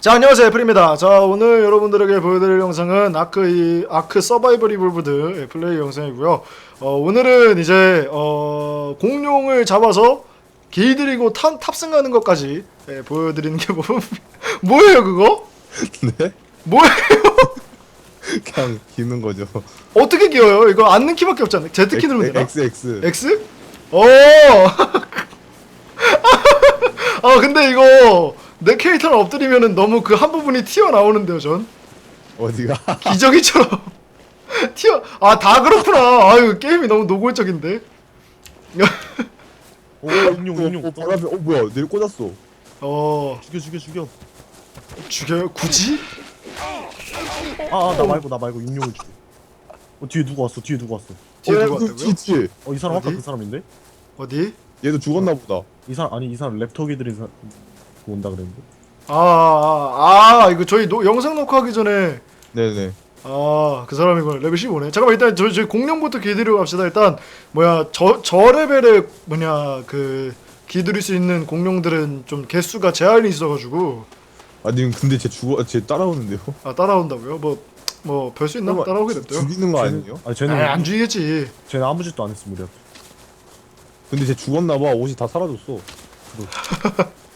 자 안녕하세요 애플입니다 자 오늘 여러분들에게 보여드릴 영상은 아크 이 아크 서바이벌 이블브드 예, 플레이 영상이고요 어, 오늘은 이제 어, 공룡을 잡아서 길들이고 탑, 탑승하는 것까지 예, 보여드리는 게 뭐, 뭐예요 그거? 네? 뭐예요? 그냥 기는 거죠. 어떻게 기어요? 이거 앉는 키밖에 없잖아요 Z키 누르면 되나? X X. X? 오! 아 근데 이거 내 캐릭터를 엎드리면은 너무 그 한 부분이 튀어나오는데요 전. 어디가? 기저귀처럼. 튀어 아 다 그렇구나. 아유 게임이 너무 노골적인데. 오 인용 어, 인용. 어, 바로 앞에, 어 뭐야? 내일 꽂았어. 어. 죽여 죽여 죽여. 죽여요 굳이? 아 나 말고 나 말고 인용을 죽여 어 뒤에 누구 왔어? 뒤에 누구 왔어? 뒤에 어, 누구 그 왔다고요? 뒤에. 어이 사람 아까 어디? 그 사람인데? 어디? 얘도 죽었나 보다. 이 사람 아니 이 사람 랩터기들이 사... 온다 그랬는데? 아아 아, 아, 이거 저희 노, 영상 녹화하기 전에. 네네. 아 그 사람이구나. 레벨 15네. 잠깐만 일단 저희 저희 공룡부터 기드리고 갑시다. 일단 뭐야 저 저 레벨에 뭐냐 그 기드릴 수 있는 공룡들은 좀 개수가 제한이 있어가지고. 아니 근데 쟤 죽어, 쟤 따라오는데요? 아 따라온다고요? 뭐 뭐 별 수 있나? 설마 따라오게 냅둬요? 죽이는 거 아니에요? 아니 쟤는 아안 죽이겠지. 쟤는 아무 짓도 안 앞에 근데 쟤 죽었나 봐. 옷이 다 사라졌어.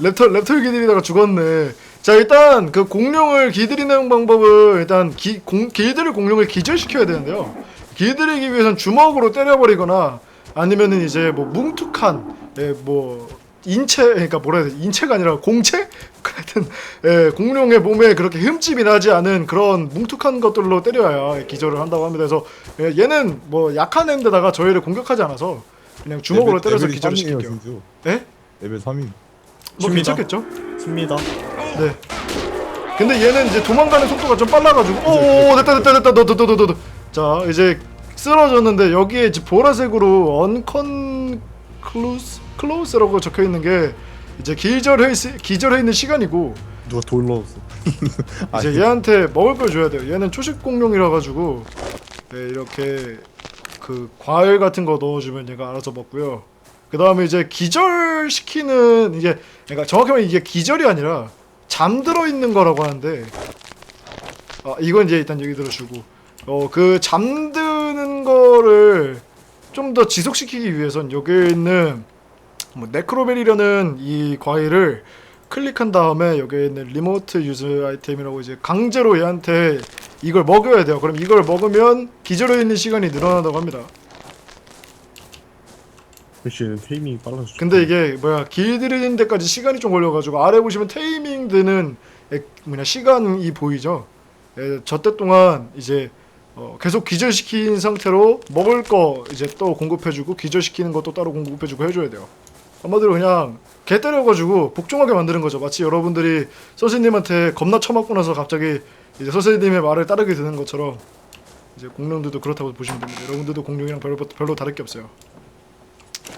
랩터 랩터 기들이다가 죽었네. 자 일단 그 공룡을 기들이는 방법은 일단 기, 공, 길들일 공룡을 기절시켜야 되는데요. 길들이기 위해선 주먹으로 때려버리거나 아니면은 이제 뭐 뭉툭한 예, 뭐 인체 그러니까 뭐라 해야 돼 인체가 아니라 공체 하여튼 예, 공룡의 몸에 그렇게 흠집이 나지 않은 그런 뭉툭한 것들로 때려야 기절을 한다고 합니다. 그래서 예, 얘는 뭐 약한 애인데다가 저희를 공격하지 않아서 그냥 주먹으로 때려서 기절을 3이에요, 시킬게요. 예? 레벨 3인. 뭐. 괜찮겠죠? 씁니다 네. 근데 얘는 이제 도망가는 속도가 좀 빨라가지고 오 됐다 됐다 됐다 너너너너너 자 이제 쓰러졌는데 여기에 이제 보라색으로 언컨 클로스 클로스라고 적혀 있는 게 이제 기절해 있, 기절해 있는 시간이고 누가 돌 넣었어 이제. 얘한테 먹을 걸 줘야 돼요. 얘는 초식 공룡이라 가지고 네, 이렇게 그 과일 같은 거 넣어주면 얘가 알아서 먹고요. 그 다음에 이제 기절시키는 이게 그러니까 정확히 말하면 이게 기절이 아니라 잠들어 있는 거라고 하는데 아 이건 이제 일단 얘기 들어주고 어 그 잠드는 거를 좀 더 지속시키기 위해선 여기 있는 뭐 네크로벨이라는 이 과일을 클릭한 다음에 여기 있는 리모트 유즈 아이템이라고 이제 강제로 얘한테 이걸 먹여야 돼요. 그럼 이걸 먹으면 기절해 있는 시간이 늘어난다고 합니다. 역시 테이밍이 빨라서 근데 이게 뭐야 길들이는 데까지 시간이 좀 걸려가지고 아래 보시면 테이밍 에, 뭐냐 시간이 보이죠. 예, 저때 동안 이제 어, 계속 기절시킨 상태로 먹을 거 이제 또 공급해주고 기절시키는 것도 따로 공급해주고 해줘야 돼요. 한마디로 그냥 개 때려가지고 복종하게 만드는 거죠. 마치 여러분들이 선생님한테 겁나 쳐맞고 나서 갑자기 이제 선생님의 말을 따르게 되는 것처럼 이제 공룡들도 그렇다고 보시면 됩니다. 여러분들도 공룡이랑 별로, 별로 다를 게 없어요.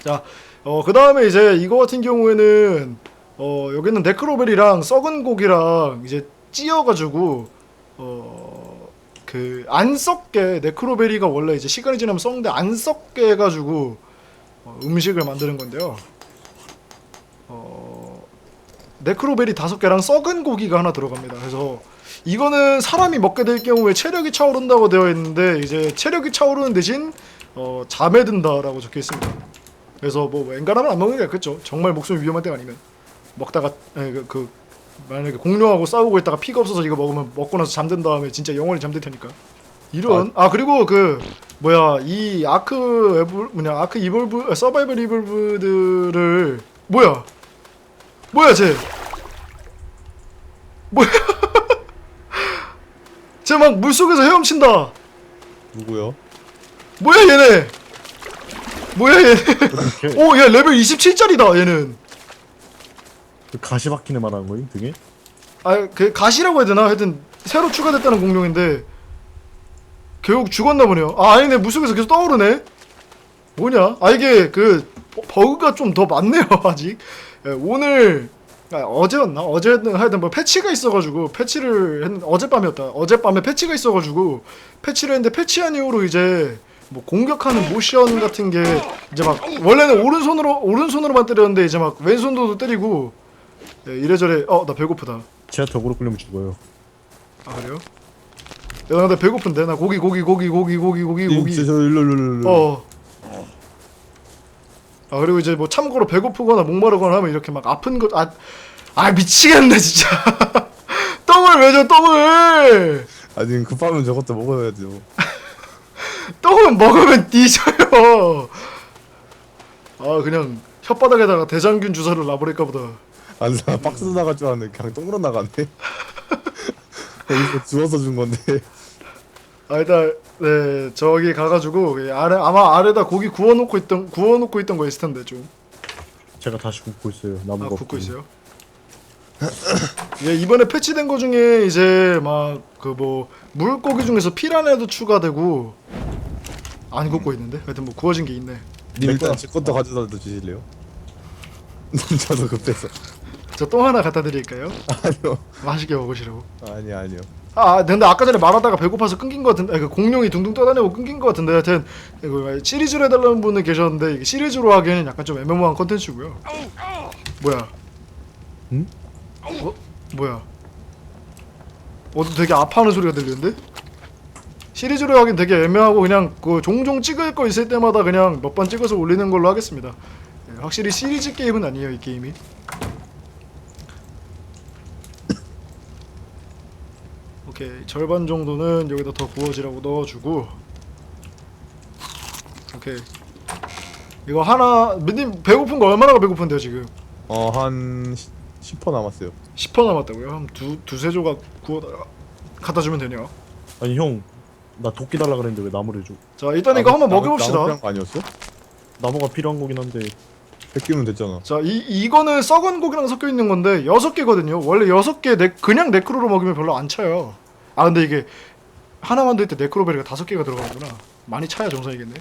자, 어, 그 다음에 이제 이거 같은 경우에는, 어, 여기는 네크로벨이랑 썩은 고기랑 이제 찌어가지고, 어, 그, 안 썩게, 네크로베리가 원래 이제 시간이 지나면 썩는데 안 썩게 해가지고, 어, 음식을 만드는 건데요. 어, 네크로베리 다섯 개랑 썩은 고기가 하나 들어갑니다. 그래서, 이거는 사람이 먹게 될 경우에 체력이 차오른다고 되어 있는데, 이제 체력이 차오르는 대신, 어, 잠에 든다라고 적혀 있습니다. 그래서 뭐 웬간하면 안 먹는 게 낫겠죠. 정말 목숨이 위험한 때가 아니면. 먹다가 아니, 그, 그 만약에 공룡하고 싸우고 있다가 피가 없어서 이거 먹으면 먹고 나서 잠든 다음에 진짜 영원히 잠들 테니까. 이런 아, 그리고 그 뭐야 이 아크 에블 뭐냐 아크 이볼브 아, 서바이벌 이볼브들을 뭐야? 뭐야 쟤? 뭐야? 쟤 막 물속에서 헤엄친다. 누구요? 뭐야 얘네 뭐야 이렇게 오, 얘 레벨 27짜리다, 얘는. 그 가시 박히네 말하는 거임 등에 아, 그 가시라고 해야 되나? 하여튼 새로 추가됐다는 공룡인데 결국 죽었나 보네요. 아, 아니네. 물속에서 계속 떠오르네. 뭐냐? 아, 이게 그 버그가 좀 더 많네요, 아직. 예, 오늘 아, 어제였나? 어제였나? 하여튼 뭐 패치가 있어가지고 패치를 했 어젯밤이었다. 어젯밤에 패치가 있어가지고 패치를 했는데 패치한 이후로 이제 뭐 공격하는 모션 같은 게 이제 막 원래는 오른손으로 오른손으로만 때렸는데 이제 막 왼손으로도 때리고 예, 이래저래 어 나 배고프다 제가 벽으로 끌리면 죽어요. 아 그래요? 야나 배고픈데 나 고기 고기 고기 고기 고기 고기 님, 고기 저, 저 일로 일로 일로. 어. 아 그리고 이제 뭐 참고로 배고프거나 목마르거나 하면 이렇게 막 아픈 것 아, 아 미치겠네 진짜 똥을 왜줘 똥을 아니 급하면 저것도 먹어야죠 똥을 먹으면 뒤져요 아 그냥 혓바닥에다가 대장균 주사를 놔버릴까 보다 아니 나 박스 나갈 줄 알았는데 그냥 똥으로 나갔네 여기서 주워서 준 건데 아 일단 네 저기 가가지고 예, 아래 아마 아래다 고기 구워놓고 있던 구워놓고 있던 거 있을 텐데 좀 제가 다시 굽고 있어요. 나무가 아, 굽고. 있어요. 예, 이번에 패치된 거 중에 이제 막 그 뭐 물고기 중에서 피라냐도 추가되고 안 굽고 있는데 하여튼 뭐 구워진 게 있네. 님내 일단. 제 것도 가져다 주실래요? 저도 급해서 저 똥 하나 갖다 드릴까요? 아니요 맛있게 먹으시라고. 아니 아니요 아, 근데 아까 전에 말하다가 배고파서 끊긴 거 같은데, 아니, 그 공룡이 둥둥 떠다니고 끊긴 거 같은데, 하여튼 이거 시리즈로 해달라는 분은 계셨는데 이게 시리즈로 하기에는 약간 좀 애매모호한 컨텐츠고요. 뭐야? 응? 어? 뭐야? 어디 되게 아파하는 소리가 들리는데? 시리즈로 하긴 되게 애매하고 그냥 그 종종 찍을 거 있을 때마다 그냥 몇 번 찍어서 올리는 걸로 하겠습니다. 예, 확실히 시리즈 게임은 아니에요 이 게임이. 오케이 절반 정도는 여기다 더 구워지라고 넣어주고 오케이 이거 하나 님 배고픈 거 얼마나 배고픈데요 지금 어한 10% 남았어요 10% 남았다고요? 한 두, 두세 조각 구워다가 갖다 주면 되네요 아니 형, 나 도끼 달라 그랬는데 왜 나무를 줘? 자 일단 이거 한번 나무- 먹여봅시다 나무 필요한 거 아니었어? 나무가 필요한 거긴 한데 뺏기면 됐잖아 자 이, 이거는 썩은 고기랑 섞여 있는 건데 여섯 개거든요 원래 여섯 개 네, 그냥 네크로로 먹으면 별로 안 차요 아 근데 이게 하나 만들 때 네크로베리가 다섯 개가 들어가는구나 많이 차야 정상이겠네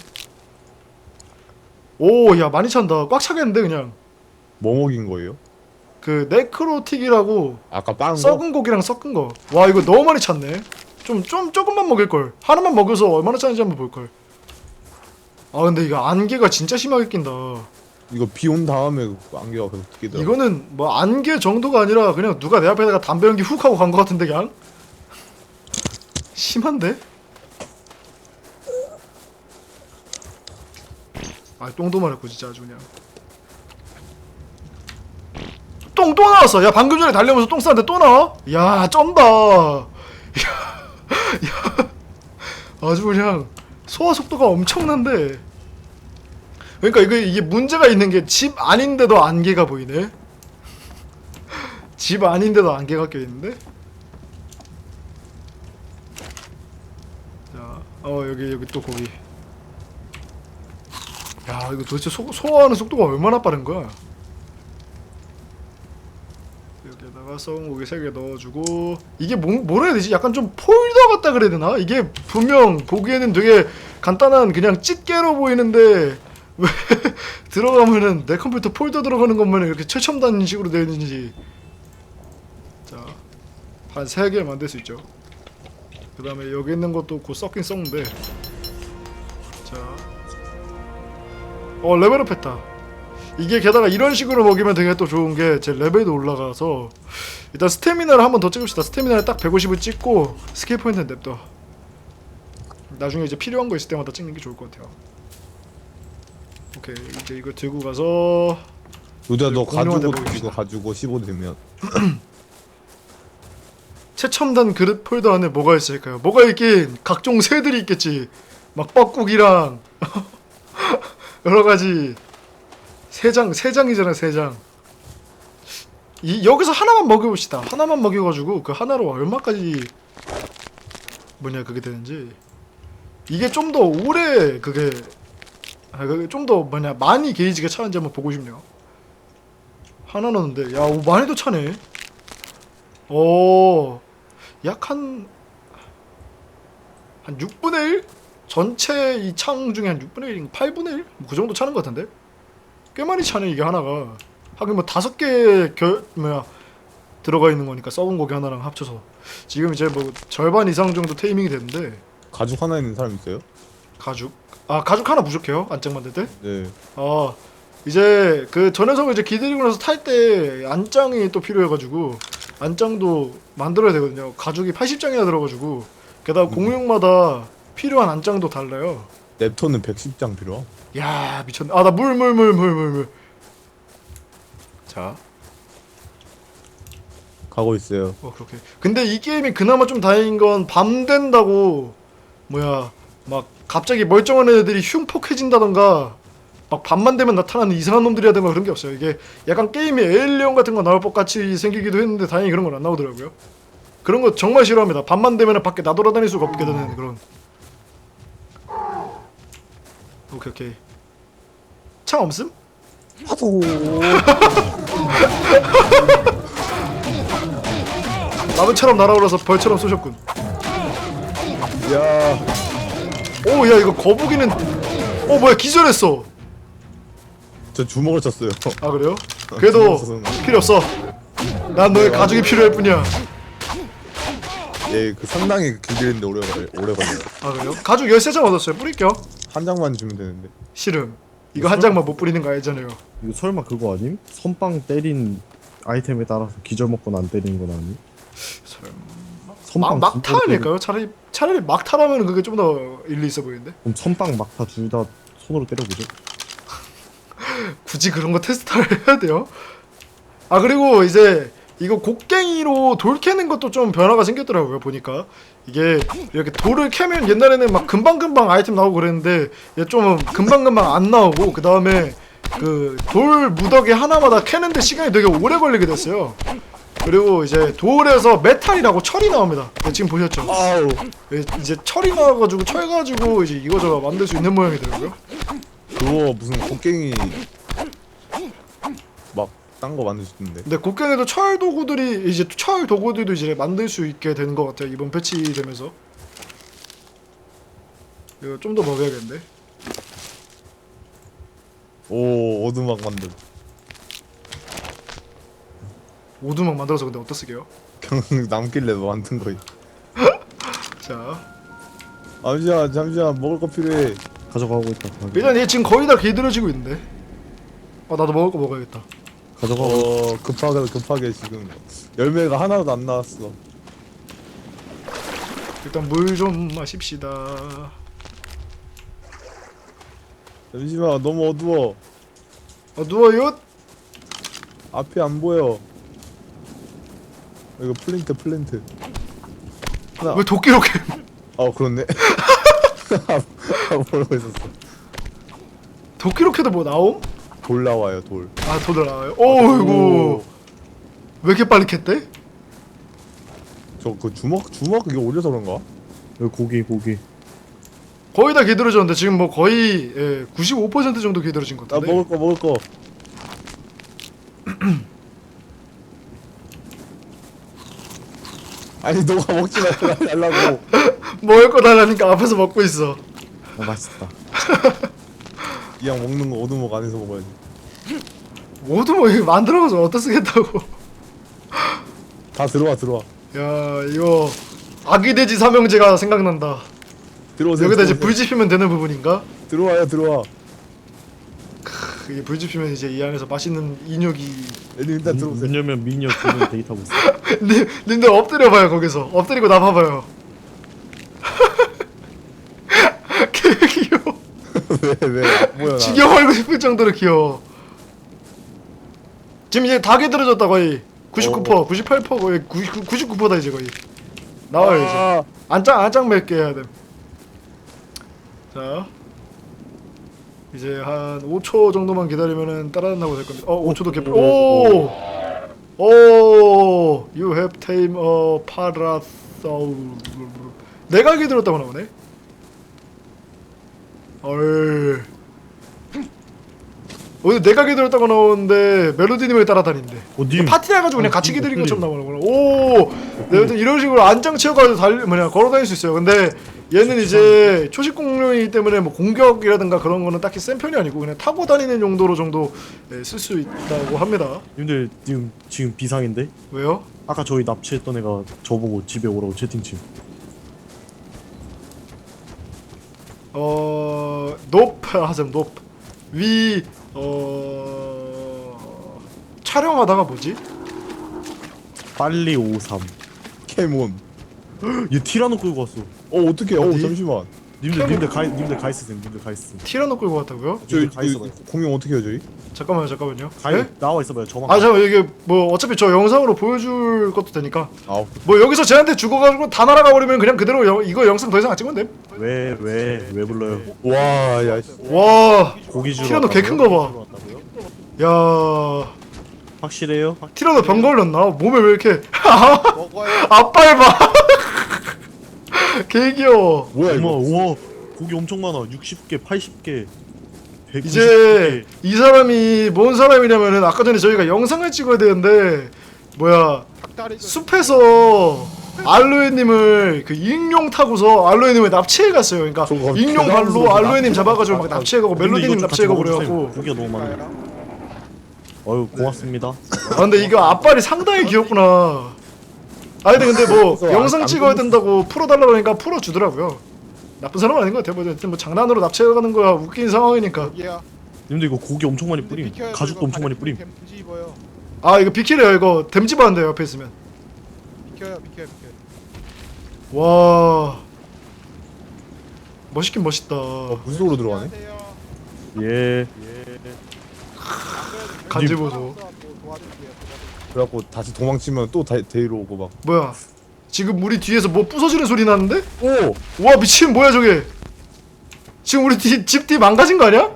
오 야 많이 찬다 꽉 차겠는데 그냥 뭐 먹인 거예요? 그 네크로틱이라고 아까 빵 거? 썩은 고기랑 섞은 거. 와 이거 너무 많이 찼네. 좀 좀 조금만 먹을 걸. 하나만 먹여서 얼마나 차는지 한번 볼 걸. 아 근데 이거 안개가 진짜 심하게 낀다. 이거 비 온 다음에 그 안개가 계속 끼더라 이거는 뭐 안개 정도가 아니라 그냥 누가 내 앞에다가 담배 연기 훅 하고 간 것 같은데 그냥. 심한데? 아 똥도 말했고 진짜 아주 그냥. 똥 또 나왔어. 야 방금 전에 달려오면서 똥 쌌는데 또 나와? 야 쩐다. 야, 야 아주 그냥 소화 속도가 엄청난데. 그러니까 이게 이게 문제가 있는 게 집 아닌데도 안개가 보이네. 집 아닌데도 안개가 껴 있는데. 자, 어 여기 여기 또 고기. 야 이거 도대체 소, 소화하는 속도가 얼마나 빠른 거야? 여기 다가 썩은 고기 3개 넣어주고. 이게 뭐, 뭐라 해야 되지? 약간 좀 폴더 같다 그래야 되나? 이게 분명 보기에는 되게 간단한 그냥 찌개로 보이는데 왜 들어가면은 내 컴퓨터 폴더 들어가는 것만 이렇게 최첨단 식으로 되어 있는지. 자한 3개 만들 수 있죠. 그 다음에 여기 있는 것도 곧 썩긴 썩는데. 자 어 레벨업 했다 이게 게다가 이런 식으로 먹이면 되게 또 좋은 게 제 레벨도 올라가서 일단 스태미나를 한번 더 찍읍시다. 스태미나를 딱 150을 찍고 스킬 포인트는 냅둬. 나중에 이제 필요한 거 있을 때마다 찍는 게 좋을 것 같아요. 오케이. 이제 이거 들고 가서 요자 너 공룡한테 가지고 먹입시다. 이거 가지고 15 되면. 최첨단 그릇 폴더 안에 뭐가 있을까요? 뭐가 있긴 각종 새들이 있겠지. 막 뻐꾸기랑 여러 가지 세 장 세 장이잖아 세 장. 이 여기서 하나만 먹여봅시다. 하나만 먹여가지고 그 하나로 얼마까지 뭐냐 그게 되는지. 이게 좀 더 오래 그게 아, 좀더 뭐냐 많이 게이지가 차는지 한번 보고 싶네요. 하나 넣었는데. 야 오, 많이도 차네. 오 약한 한 6분의 1? 전체 이 창 중에 한 6분의 1, 8분의 1? 뭐그 정도 차는 것 같은데? 꽤 많이 차네 이게 하나가 하긴 뭐 다섯 개 결, 뭐야 들어가 있는 거니까 썩은 고기 하나랑 합쳐서 지금 이제 뭐 절반 이상 정도 테이밍이 됐는데 가죽 하나 있는 사람 있어요? 가죽 아 가죽 하나 부족해요 안장 만들 때? 네 아 이제 그 저 녀석을 이제 기다리고 나서 탈 때 안장이 또 필요해가지고 안장도 만들어야 되거든요. 가죽이 80장이나 들어가지고 게다가 공룡마다 필요한 안장도 달라요. 랩톤은 110장 필요. 야 미쳤네. 아 나 물 물 물 물 물 물. 자, 가고 있어요. 어 그렇게. 근데 이 게임이 그나마 좀 다행인 건 밤 된다고 뭐야 막 갑자기 멀쩡한 애들이 흉폭해진다던가 막 밤만 되면 나타나는 이상한 놈들이라든가 그런 게 없어요. 이게 약간 게임에 에일리언 같은 거 나올 것 같이 생기기도 했는데 다행히 그런 건 안 나오더라고요. 그런 거 정말 싫어합니다. 밤만 되면 밖에 나돌아다닐 수가 없게 되는 그런. 오케이 오케이. 창 없음? 파도. 나무처럼 날아올라서 벌처럼 쏘셨군. 야, 오, 야 이거 거북이는 어 뭐야 기절했어. 저 주먹을 쳤어요. 아 그래요? 그래도 필요 없어. 난 너의 가족이 필요할 뿐이야. 예, 그 상당히 길는데 오래 걸- 오래 걸려요. 아 그래요? 가죽 13장 얻었어요. 뿌릴게요. 한 장만 주면 되는데. 싫음. 이거 한 장만 못 뿌리는 거 알잖아요. 이거 설마 그거 아님? 선빵 때린 아이템에 따라서 기절 먹거나 안 때리는 건 아니? 막, 선빵 막타 진짜로 때리- 아닐까요? 차라리 차라리 막타라면 그게 좀 더 일리 있어 보이는데. 그럼 선빵 막타 둘 다 손으로 때려보죠. 굳이 그런 거 테스트를 해야 돼요? 아 그리고 이제 이거 곡괭이로 돌 캐는 것도 좀 변화가 생겼더라고요 보니까 이게 이렇게 돌을 캐면 옛날에는 막 금방금방 아이템 나오고 그랬는데 얘 좀 금방금방 안 나오고 그 다음에 그 돌 무더기 하나마다 캐는데 시간이 되게 오래 걸리게 됐어요 그리고 이제 돌에서 메탈이라고 철이 나옵니다 네, 지금 보셨죠? 아우. 예, 이제 철이 나와가지고 철 가지고 이제 이거저거 만들 수 있는 모양이더라고요 그거 무슨 곡괭이 막 딴 거 만들 수 있는데. 근데 곡괭이도 철 도구들이 이제 철 도구들도 이제 만들 수 있게 되는 것 같아요 이번 패치 되면서 이거 좀 더 먹여야겠는데 오, 오두막 만들. 오두막 만들어서 근데 어디다 쓰게요? 그냥 남길래 만든 거임. 자 잠시만, 잠시만 먹을 거 필요해. 가져가고 있다. 일단 얘 지금 거의 다 길들여지고 있는데 아 나도 먹을 거 먹어야겠다 가져가고. 어, 급하게 급하게 지금 열매가 하나도 안 나왔어. 일단 물 좀 마십시다 잠시만, 너무 어두워. 어 누워요? 앞이 안 보여. 이거 플린트, 플린트. 하나. 왜 도끼로 캐 아, 그렇네. 모르고 있었어. 도끼로 캐도 뭐 나옴? 돌 나와요, 돌. 아 나와요 어이구 왜 이렇게 빨리 캤대? 저 그 주먹 주먹 이게 올려서 그런가? 여기 고기 고기. 거의 다 길들여졌는데 지금 뭐 거의 예, 95% 정도 길들여진 것 나 같은데 먹을 거 먹을 거. 아니 너가 먹지 말라고. 먹을 거 달라니까 앞에서 먹고 있어 아 맛있다. 이왕 먹는 거 오두먹 안에서 먹어야지. 모두 뭐 이거 만들어서 어디다 쓰겠다고 다 들어와 들어와. 야 이거 아기 돼지 삼형제가 생각난다 들어오세요. 여기다 이제 들어오세요. 불 지피면 되는 부분인가? 들어와요 들어와. 크, 이게 불 지피면 이제 이 안에서 맛있는 인육이 애들 일단 들어오세요. 문 열면 미니어 두분 데이트하고 있어. 님, 님들 엎드려봐요 거기서 엎드리고 나봐봐요 개 귀여워 왜 왜 뭐야 나. 죽여버리고 싶을 정도로 귀여워 지금 이제 다 개들어졌다 거의 99% 98% 거의 99, 99%다 이제 거의 나와요 이제 아, 안짱 안짱 맺게 해야 됨. 자 이제 한 5초 정도만 기다리면은 따라나고 될 겁니다. 어 5초도 개. 오. 오. You have tame a parasaur. 내가 기들었다고 나오네. 얼. 오늘 내가 기들었다고 나오는데 멜로디님을 따라다닌대. 어디? 파티 해가지고 그냥 어, 같이 님, 기다린 것처럼 님. 나오는구나. 오, 네, 여튼 이런 식으로 안장 채워가지고 달리 뭐냐 걸어 다닐 수 있어요. 근데 얘는 이제 초식 공룡이기 때문에 뭐 공격이라든가 그런 거는 딱히 센 편이 아니고 그냥 타고 다니는 용도로 정도 네, 쓸수 있다고 합니다. 님들 지금 지금 비상인데? 왜요? 아까 저희 납치했던 애가 저보고 집에 오라고 채팅침. 어, 파란색 높. 위, 어, 촬영하다가 뭐지? 빨리 53 캐몬. 얘 티라노 끌고 왔어. 어 어떡해. 어 잠시만. 님들 님들 가 님들 가 있으세요. 님들 가 있으세요. 티라노 끌고 왔다고요? 저희 가 있어봐요. 이- 공룡 어떻게 해요 저희? 잠깐만요 잠깐만요 가 네? 나와 있어봐요. 저만. 아 잠깐 이게 뭐 어차피 저 영상으로 보여줄 것도 되니까 아 뭐 여기서 쟤한테 죽어가지고 다 날아가 버리면 그냥 그대로 영, 이거 영상 더 이상 안 찍으면 돼? 왜 왜 왜 불러요? 와야 와 고기 주러. 티라노 개큰 왔다고요? 거 봐. 야 확실해요? 확- 티라노 병 걸렸나? 몸에 왜 이렇게 먹어요. 앞발 봐 개 귀여워 뭐야 이거? 우와 고기 엄청 많아. 60개, 80개. 190개. 이제 이 사람이 뭔 사람이냐면은 아까 전에 저희가 영상을 찍어야 되는데 뭐야 숲에서 알로에님을 그 익룡 타고서 알로에님을 납치해 갔어요. 그러니까 저거 익룡 대단한 발로 소리다. 알로에님 잡아가지고 막 납치해 가고 멜로디님 납치해 가고 그래갖고. 고기가 너무 많아. 어유 고맙습니다. 아 근데 이거 앞발이 상당히 귀엽구나. 아 근데 근데 뭐 그래서 영상 안- 찍어야 안 된다고 풀어달라고 하니까 풀어주더라고요. 나쁜 사람 아닌 것 같아요. 뭐, 뭐 장난으로 납치해 가는 거야 웃긴 상황이니까. 예. 님들 이거 고기 엄청 많이 뿌림. 가죽도 엄청 많이 뿌림. 입어요. 아 이거 비키래요 이거 댐집하는데요 옆에 있으면. 비켜요, 비켜요, 비켜요. 와 멋있긴 멋있다. 어, 물속으로 들어가네. 안녕하세요. 예. 간지 님. 보소. 뭐 도와드릴게요, 도와드릴게요. 그래갖고 다시 도망치면 또 다, 데리러 오고 막. 뭐야? 지금 우리 뒤에서 뭐 부서지는 소리 나는데? 오. 와 미친 뭐야 저게? 지금 우리 뒤, 집 뒤 망가진 거 아니야?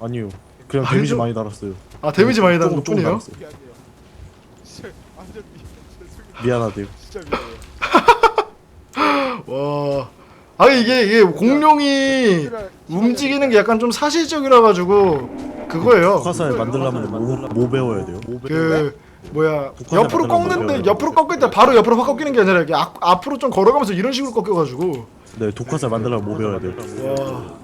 아니요. 그냥 아니, 데미지 좀- 많이 달았어요. 아 데미지 많이 나는 조금, 것뿐이에요? 달았어요. 미안하대요. 와. 아 이게 이게 공룡이 움직이는 게 약간 좀 사실적이라 가지고 그거예요. 북화살 만들려면 뭐, 뭐 배워야 돼요? 그 뭐야 옆으로 꺾는데. 옆으로 꺾을 때 바로 옆으로 확 꺾이는 게 아니라 이렇게 앞, 앞으로 좀 걸어가면서 이런 식으로 꺾여가지고 네, 독화살 만들려면 뭐 배워야 돼요? 와.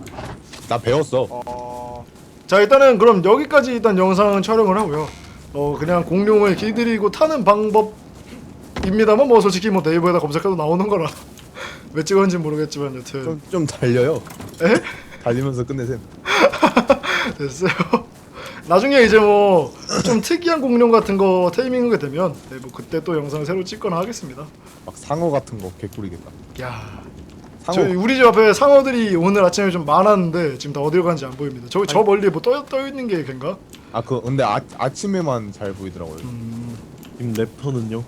나 배웠어. 어, 자 일단은 그럼 여기까지 일단 영상 촬영을 하고요. 어 그냥 공룡을 길들이고 타는 방법입니다만 뭐 솔직히 뭐 네이버에다 검색해도 나오는 거라 왜 찍었는지 모르겠지만 여튼 좀, 좀 달려요. 에? 달리면서 끝내셈. 됐어요. 나중에 이제 뭐 좀 특이한 공룡 같은 거 테이밍하게 되면 네, 뭐 그때 또 영상 새로 찍거나 하겠습니다. 막 상어 같은 거 개꿀이겠다. 야, 상어. 저희 우리 집 앞에 상어들이 오늘 아침에 좀 많았는데 지금 다 어디로 간지 안 보입니다. 저기 저 멀리 뭐떠 떠 있는 게 걔인가? 아그 근데 아, 아침에만 잘 보이더라고요. 음, 님 랩터는요?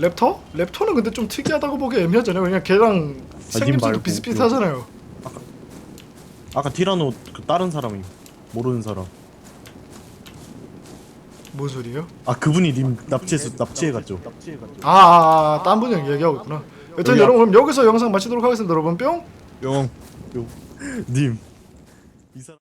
랩터? 랩터는 근데 좀 특이하다고 보기 애매하잖아요. 그냥 걔랑 생김새도 말고 비슷비슷하잖아요. 아까 티라노 그 다른 사람이 모르는 사람. 뭔 소리예요? 아 그분이 님 납치해서 납치해 갔죠. 아, 아, 아, 딴 분이 얘기하고 있구나. 여튼 여기 여러분 그럼 여기서 영상 마치도록 하겠습니다. 여러분 뿅. 뿅. 님. 이 사람